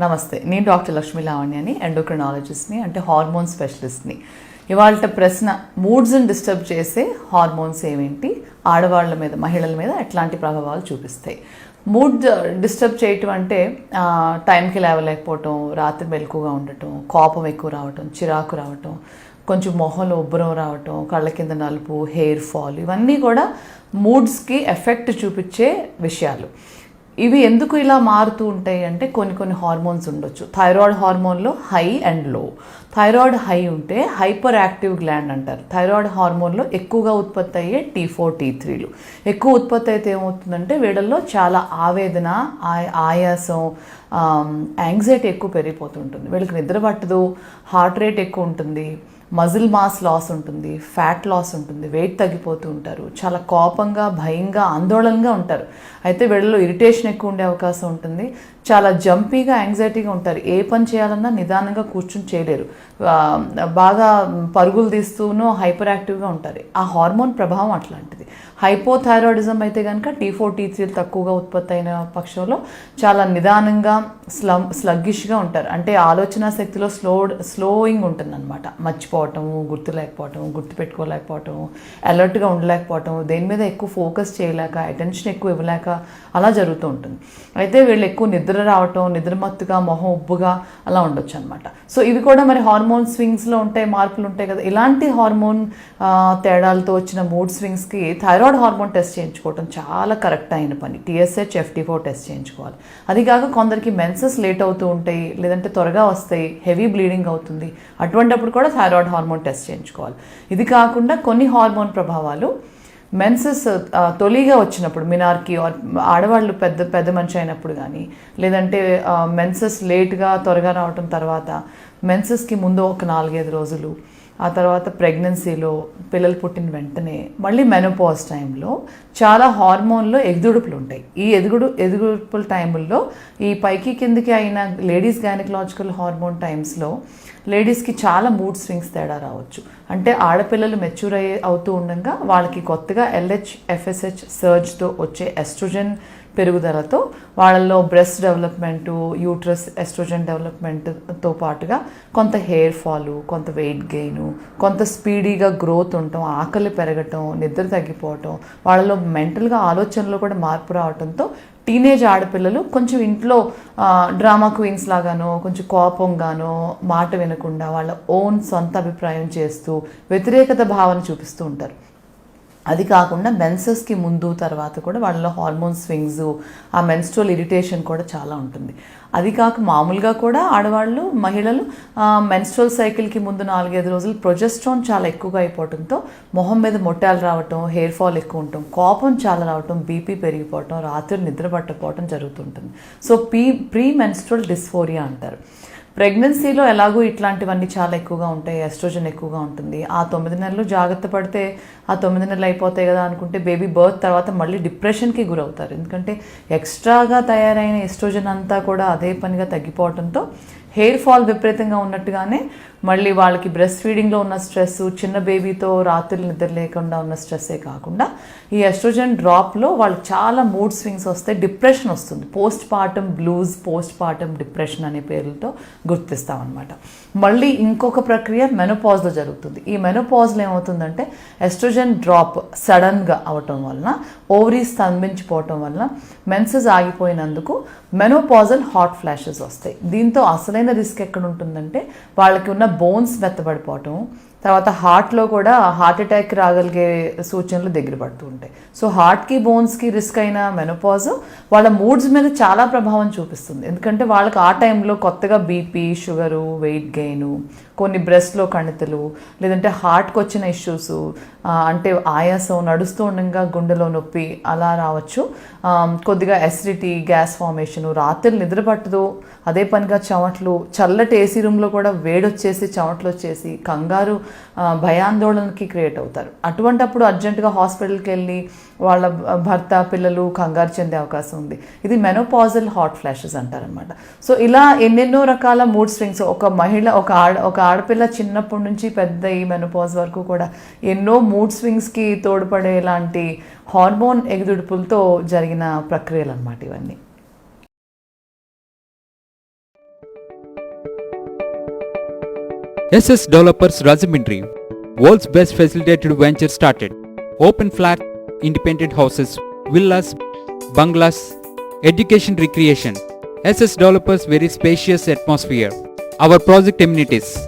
నమస్తే నేను డాక్టర్ లక్ష్మీ లావణ్య అని ఎండోక్రినాలజిస్ట్ని అంటే హార్మోన్ స్పెషలిస్ట్ని ఇవాళ ప్రశ్న మూడ్స్ని డిస్టర్బ్ చేసే హార్మోన్స్ ఏమేంటి? ఆడవాళ్ళ మీద మహిళల మీద ఎట్లాంటి ప్రభావాలు చూపిస్తాయి? మూడ్ డిస్టర్బ్ చేయటం అంటే టైంకి లేవలేకపోవటం రాత్రి మెలకుగా ఉండటం కోపం ఎక్కువ రావటం చిరాకు రావటం కొంచెం మొహంలో ఉబ్బరం రావటం కళ్ళ కింద నలుపు హెయిర్ ఫాల్ ఇవన్నీ కూడా మూడ్స్కి ఎఫెక్ట్ చూపించే విషయాలు. ఇవి ఎందుకు ఇలా మారుతూ ఉంటాయి అంటే కొన్ని కొన్ని హార్మోన్స్ ఉండొచ్చు. థైరాయిడ్ హార్మోన్లో హై అండ్లో థైరాయిడ్ హై ఉంటే హైపర్ యాక్టివ్ గ్లాండ్ అంటారు థైరాయిడ్ హార్మోన్లో ఎక్కువగా ఉత్పత్తి అయ్యే టీ ఫోర్ టీ త్రీలు ఎక్కువ ఉత్పత్తి అయితే ఏమవుతుందంటే వీళ్ళల్లో చాలా ఆవేదన ఆయాసం యాంగ్జైటీ ఎక్కువ పెరిగిపోతుంటుంది వీళ్ళకి నిద్ర పట్టదు హార్ట్ రేట్ ఎక్కువ ఉంటుంది. మజిల్ మాస్ లాస్ ఉంటుంది ఫ్యాట్ లాస్ ఉంటుంది వెయిట్ తగ్గిపోతూ ఉంటారు. చాలా కోపంగా భయంగా ఆందోళనగా ఉంటారు. అయితే వీళ్ళలో ఇరిటేషన్ ఎక్కువ ఉండే అవకాశం ఉంటుంది. చాలా జంపీగా యాంగ్జైటీగా ఉంటారు. ఏ పని చేయాలన్నా నిదానంగా కూర్చుని చేయలేరు. బాగా పరుగులు తీస్తూనూ హైపర్ యాక్టివ్గా ఉంటారు. ఆ హార్మోన్ ప్రభావం అట్లాంటిది. హైపోథైరాయిడిజం అయితే కనుక టీ ఫోర్ టీ త్రీ తక్కువగా ఉత్పత్తి అయిన పక్షంలో చాలా నిదానంగా స్లమ్ స్లగ్గిష్గా ఉంటారు. అంటే ఆలోచన శక్తిలో స్లో స్లోయింగ్ ఉంటుందన్నమాట. మర్చిపోవటము గుర్తు లేకపోవటం గుర్తు పెట్టుకోలేకపోవటం అలర్ట్గా ఉండలేకపోవటం దేని మీద ఎక్కువ ఫోకస్ చేయలేక అటెన్షన్ ఎక్కువ ఇవ్వలేక అలా జరుగుతూ ఉంటుంది. అయితే వీళ్ళు ఎక్కువ నిద్ర రావటం నిద్రమత్తుగా మొహం ఉబ్బుగా అలా ఉండొచ్చు అనమాట సో ఇవి కూడా మరి హార్మోన్ స్వింగ్స్లో ఉంటాయి మార్పులు ఉంటాయి కదా. ఇలాంటి హార్మోన్ తేడాలతో వచ్చిన మూడ్ స్వింగ్స్కి థైరాయిడ్ హార్మోన్ టెస్ట్ చేయించుకోవటం చాలా కరెక్ట్ అయిన పని. టీఎస్హెచ్ ఎఫ్టీ ఫోర్ టెస్ట్ చేయించుకోవాలి. అది కాక కొందరికి మెన్సెస్ లేట్ అవుతూ ఉంటాయి లేదంటే త్వరగా వస్తాయి హెవీ బ్లీడింగ్ అవుతుంది. అటువంటప్పుడు కూడా థైరాయిడ్ హార్మోన్ టెస్ట్ చేయించుకోవాలి. ఇది కాకుండా కొన్ని హార్మోన్ ప్రభావాలు మెన్సెస్ uh, తొలిగా వచ్చినప్పుడు మినార్కి ఆర్ ఆడవాళ్ళు పెద్ద పెద్ద మనిషి అయినప్పుడు కానీ లేదంటే మెన్సెస్ లేట్గా త్వరగా రావటం తర్వాత మెన్సెస్కి ముందు ఒక నాలుగైదు రోజులు ఆ తర్వాత ప్రెగ్నెన్సీలో పిల్లలు పుట్టిన వెంటనే మళ్ళీ మెనోపాజ్ టైంలో చాలా హార్మోన్లో ఎగుదుడుపులు ఉంటాయి ఈ ఎదుగుడు ఎదుగుడుపుల టైముల్లో ఈ పైకి కిందకి అయిన లేడీస్ గైనకలాజికల్ హార్మోన్ టైమ్స్లో లేడీస్కి చాలా మూడ్ స్వింగ్స్ తేడా రావచ్చు. అంటే ఆడపిల్లలు మెచ్యూర్ అయ్యే అవుతూ ఉండగా వాళ్ళకి కొత్తగా ఎల్హెచ్ ఎఫ్ఎస్హెచ్ సర్జ్తో వచ్చే ఎస్ట్రోజన్ పెరుగుదలతో వాళ్ళల్లో బ్రెస్ట్ డెవలప్మెంటు యూట్రస్ ఎస్ట్రోజన్ డెవలప్మెంట్తో పాటుగా కొంత హెయిర్ ఫాలు కొంత వెయిట్ గెయిన్ కొంత స్పీడీగా గ్రోత్ ఉండటం ఆకలి పెరగటం నిద్ర తగ్గిపోవటం వాళ్ళలో మెంటల్గా ఆలోచనలో కూడా మార్పు రావడంతో టీనేజ్ ఆడపిల్లలు కొంచెం ఇంట్లో డ్రామా క్వీన్స్ లాగానో కొంచెం కోపంగానో మాట వినకుండా వాళ్ళ ఓన్ సొంత అభిప్రాయం చేస్తూ వ్యతిరేకత భావన చూపిస్తూ ఉంటారు. అది కాకుండా మెన్సెస్కి ముందు తర్వాత కూడా వాళ్ళలో హార్మోన్ స్వింగ్స్ ఆ మెన్స్ట్రల్ ఇరిటేషన్ కూడా చాలా ఉంటుంది. అది కాక మామూలుగా కూడా ఆడవాళ్ళు మహిళలు మెన్స్ట్రల్ సైకిల్కి ముందు నాలుగైదు రోజులు ప్రొజెస్ట్రాన్ చాలా ఎక్కువగా అయిపోవడంతో మొహం మీద మొట్టాలు రావటం హెయిర్ ఫాల్ ఎక్కువ ఉండటం కోపం చాలా రావటం బీపీ పెరిగిపోవటం రాత్రి నిద్ర పట్టకపోవటం జరుగుతుంటుంది. So P premenstrual dysphoria అంటారు. ప్రెగ్నెన్సీలో ఎలాగో ఇట్లాంటివన్నీ చాలా ఎక్కువగా ఉంటాయి ఎస్ట్రోజన్ ఎక్కువగా ఉంటుంది. ఆ తొమ్మిది నెలలు జాగ్రత్త పడితే ఆ తొమ్మిది నెలలు అయిపోతాయి కదా అనుకుంటే బేబీ బర్త్ తర్వాత మళ్ళీ డిప్రెషన్కి గురవుతారు. ఎందుకంటే ఎక్స్ట్రాగా తయారైన ఎస్ట్రోజన్ అంతా కూడా అదే పనిగా తగ్గిపోవడంతో హెయిర్ ఫాల్ విపరీతంగా ఉన్నట్టుగానే మళ్ళీ వాళ్ళకి బ్రెస్ట్ ఫీడింగ్లో ఉన్న స్ట్రెస్ చిన్న బేబీతో రాత్రులు నిద్ర లేకుండా ఉన్న స్ట్రెస్సే కాకుండా ఈ ఎస్ట్రోజన్ డ్రాప్లో వాళ్ళకి చాలా మూడ్ స్వింగ్స్ వస్తే డిప్రెషన్ వస్తుంది. Postpartum blues postpartum depression అనే పేర్లతో గుర్తిస్తామన్నమాట మళ్ళీ ఇంకొక ప్రక్రియ మెనోపాజ్లో జరుగుతుంది. ఈ మెనోపాజ్లో ఏమవుతుందంటే ఎస్ట్రోజన్ డ్రాప్ సడన్గా అవటం వలన ఓవరీ స్తంభించిపోవటం వలన మెన్సెస్ ఆగిపోయినందుకు మెనోపాజల్ హాట్ ఫ్లాషెస్ వస్తాయి. దీంతో అసలైన రిస్క్ ఎక్కడ ఉంటుందంటే వాళ్ళకి ఉన్న బోన్స్ మెత్తబడిపోవటం తర్వాత హార్ట్లో కూడా హార్ట్ అటాక్ రాగలిగే సూచనలు దగ్గర పడుతూ ఉంటాయి. సో హార్ట్కి బోన్స్కి రిస్క్ అయిన మెనోపాజ్ వాళ్ళ మూడ్స్ మీద చాలా ప్రభావం చూపిస్తుంది. ఎందుకంటే వాళ్ళకి ఆ టైంలో కొత్తగా బీపీ షుగరు వెయిట్ గెయిన్ కొన్ని బ్రెస్ట్లో కణితలు లేదంటే హార్ట్కి వచ్చిన ఇష్యూస్ అంటే ఆయాసం నడుస్తూ ఉండగా గుండెలో నొప్పి అలా రావచ్చు. కొద్దిగా ఎసిడిటీ గ్యాస్ ఫార్మేషన్ రాత్రి నిద్ర పట్టదు. అదే పనిగా చెమట్లు చల్లటి ఏసీ రూమ్లో కూడా వేడొచ్చేసి చెమట్లు వచ్చేసి కంగారు భయాందోళనకి క్రియేట్ అవుతారు. అటువంటప్పుడు అర్జెంటుగా హాస్పిటల్కి వెళ్ళి వాళ్ళ భర్త పిల్లలు కంగారు చెందే అవకాశం ఉంది. ఇది మెనోపాజల్ హాట్ ఫ్లాషెస్ అంటారనమాట సో ఇలా ఎన్నెన్నో రకాల మూడ్ స్వింగ్స్ ఒక మహిళ ఒక ఆడ ఒక ఆడపిల్ల చిన్నప్పటి నుంచి పెద్ద ఈ మెనపాజ్ వరకు కూడా ఎన్నో మూడ్ స్వింగ్స్కి తోడ్పడే లాంటి హార్మోన్ ఎగుదుడుపులతో జరిగిన ప్రక్రియలు అనమాట ఇవన్నీ SS developers Rajahmundry world's best facilitated venture started open flat independent houses villas bungalows education recreation SS developers very spacious atmosphere our project amenities.